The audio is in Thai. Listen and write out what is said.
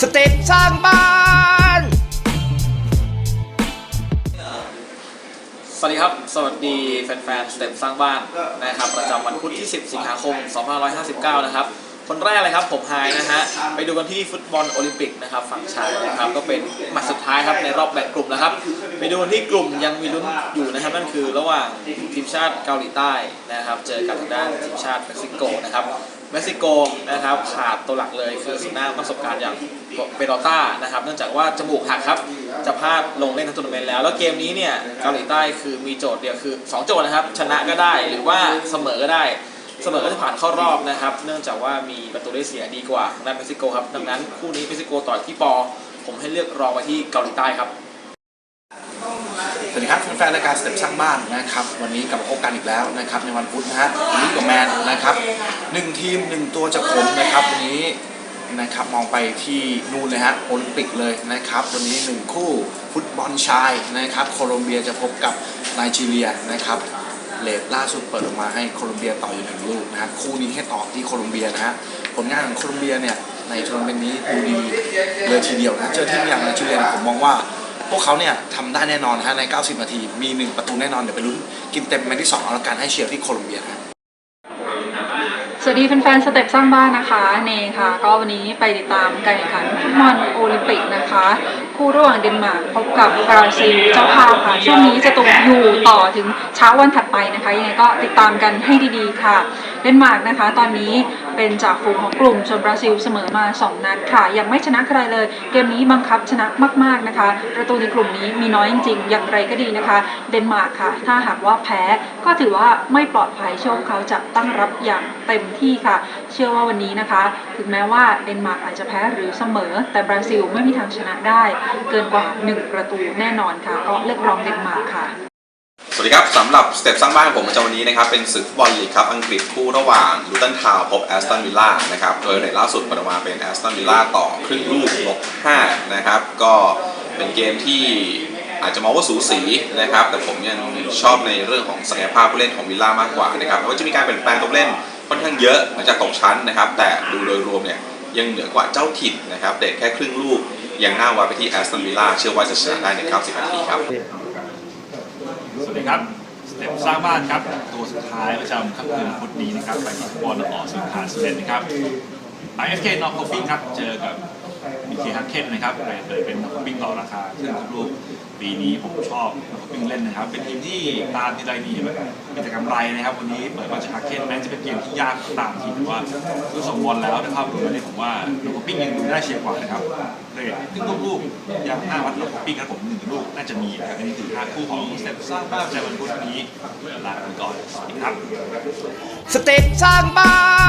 สเต็ปสร้างบ้าน สวัสดีครับ สวัสดีแฟนๆสเต็ปสร้างบ้านนะครับ ประจำวันพุธที่ 10 สิงหาคม 2559 นะครับ คนแรกเลยครับ ผมไฮนะฮะ ไปดูกันที่ฟุตบอลโอลิมปิกนะครับ ฝั่งชายนะครับ ก็เป็นแมตช์สุดท้ายครับ ในรอบแบ่งกลุ่มนะครับ ไปดูกันที่กลุ่มยังมีลุ้นอยู่นะครับ นั่นคือระหว่างทีมชาติเกาหลีใต้นะครับ เจอกับทางด้านทีมชาติเม็กซิโกนะครับ เม็กซิโกนะครับขาดตัวหลักเลยคือสุนาประสบการณ์อย่างเปโรต้านะครับเนื่องจากว่าจมูกหักครับจะพลาดลงเล่นทั้งทัวร์นาเมนต์แล้ว แล้วเกมนี้เนี่ยเกาหลีใต้คือมีโจทย์เดียวคือ 2 โจทย์นะครับ ชนะก็ได้หรือว่าเสมอก็ได้เสมอก็จะผ่านเข้ารอบนะครับ เนื่องจากว่ามีประตูได้เสียดีกว่าทางด้านเม็กซิโกครับดังนั้นคู่นี้เม็กซิโกต่อยที่ปอ ผมให้เลือกรองไปที่เกาหลีใต้ครับ สวัสดีครับแฟนๆรายการสเต็ปสร้างบ้านนะครับ วันนี้กลับมาพบกันอีกแล้วนะครับในวันพุธนะฮะวันนี้กับแมนนะครับหนึ่งทีมหนึ่งตัวจากผมนะครับวันนี้นะครับมองไปที่นู่นเลยฮะโอลิมปิกเลยนะครับ วันนี้หนึ่งคู่ฟุตบอลชายนะครับ โคลอมเบียจะพบกับไนจีเรียนะครับเลทล่าสุดเปิดออกมาให้โคลอมเบียต่ออยู่หนึ่งลูกนะฮะคู่นี้ให้ต่อที่โคลอมเบียนะฮะผลงานของโคลอมเบียเนี่ยในทัวร์นาเมนต์นี้ดูดีเลยทีเดียวนะเจอทีมอย่างไนจีเรียเนี่ยผมมองว่า พวกเขาเนี่ยทำได้แน่นอนนะฮะใน 90 นาที มี 1 ประตูแน่นอน เดี๋ยวไปลุ้นกินเต็มแมตช์ที่2เอาละกันให้เชียร์ที่โคลอมเบียนะ สวัสดีแฟนๆสเต็ปสร้างบ้านนะคะเนค่ะ ก็วันนี้ไปติดตามการแข่งขันฟุตบอลโอลิมปิกนะคะ คู่ระหว่างเดนมาร์กพบกับบราซิลเจ้าภาพค่ะ ช่วงนี้จะตกอยู่ต่อถึงเช้าวันถัดไปนะคะ ยังไงก็ติดตามกันให้ดีๆค่ะ เดนมาร์กนะคะ ตอนนี้เป็นจ่าฝูงของกลุ่มส่วนบราซิลเสมอมา 2 นัดค่ะ ยังไม่ชนะใครเลย เกมนี้บังคับชนะมากๆนะคะ ประตูในกลุ่มนี้มีน้อยจริงๆ อย่างไรก็ดีนะคะ เดนมาร์กค่ะ ถ้าหากว่าแพ้ก็ถือว่าไม่ปลอดภัยโชคเขาจะตั้งรับอย่างเต็มที่ค่ะ เชื่อว่าวันนี้นะคะ ถึงแม้ว่าเดนมาร์กอาจจะแพ้หรือเสมอ แต่บราซิลไม่มีทางชนะได้ เกินกว่า 1 ประตูแน่นอนค่ะ ก็เลือกรองเดนมาร์กค่ะสวัสดีครับ สำหรับสเต็ปสร้างบ้านของผมประจำวันนี้นะครับ เป็นศึกฟุตบอลลีกครับ อังกฤษคู่ระหว่างลูตันทาวพบแอสตันวิลล่านะครับ โดยในล่าสุดปิดออกมาเป็นแอสตันวิลล่าต่อครึ่งลูกลบ5นะครับ ก็เป็นเกมที่อาจจะมองว่าสูสีนะครับ แต่ผมยังชอบในเรื่องของศักยภาพผู้เล่นของวิลล่ามากกว่านะครับเพราะว่าจะมีการเปลี่ยนแปลงตัวเล่น ค่อนข้างเยอะหลังจากตกชั้นนะครับ แต่ดูโดยรวมเนี่ยยังเหนือกว่าเจ้าถิ่นนะครับเด็กแค่ครึ่งลูกยังน่าว้ไปที่แอสตันวิลล่าเชื่อว่าจะชนะได้ใน90นาทีครับ สวัสดีครับสเต็ปสร้างบ้านครับตัวสุดท้ายประจำค่ำคืนพุธนี้นะครับไปที่ฟุตบอลออสุขาสเต็ปนะครับ IFK นอกคอฟฟิ้งครับเจอกับ BK ฮักเคนนะครับเลยเลยเป็นนอกคอปปิ้งต่อราคาขึ้นทุกลูกปีนี้ผมชอบนอกคอปปิ้งเล่นนะครับ เป็นทีมที่ตามทีไรนี่มีแต่กำไรนะครับ วันนี้เปิดมาจากฮักเคนแม้จะเป็นเกมที่ยากตามทีแต่ว่าคือสมบอลแล้วนะครับรวมแล้วเนี่ยผมว่านอกคอปปิ้งยังดูน่าเชียร์กว่านะครับเรทขึ้นลูกยังหน้าวัดนอกคอปปิ้งครับผมหนึ่งลูกน่าจะมีนะครับอันนี้คือห้าคู่ของสเต็ปสร้างบ้านประจวันพุธนี้ลาไปก่อนสวัสดีครับสเต็ปสร้างบ้าน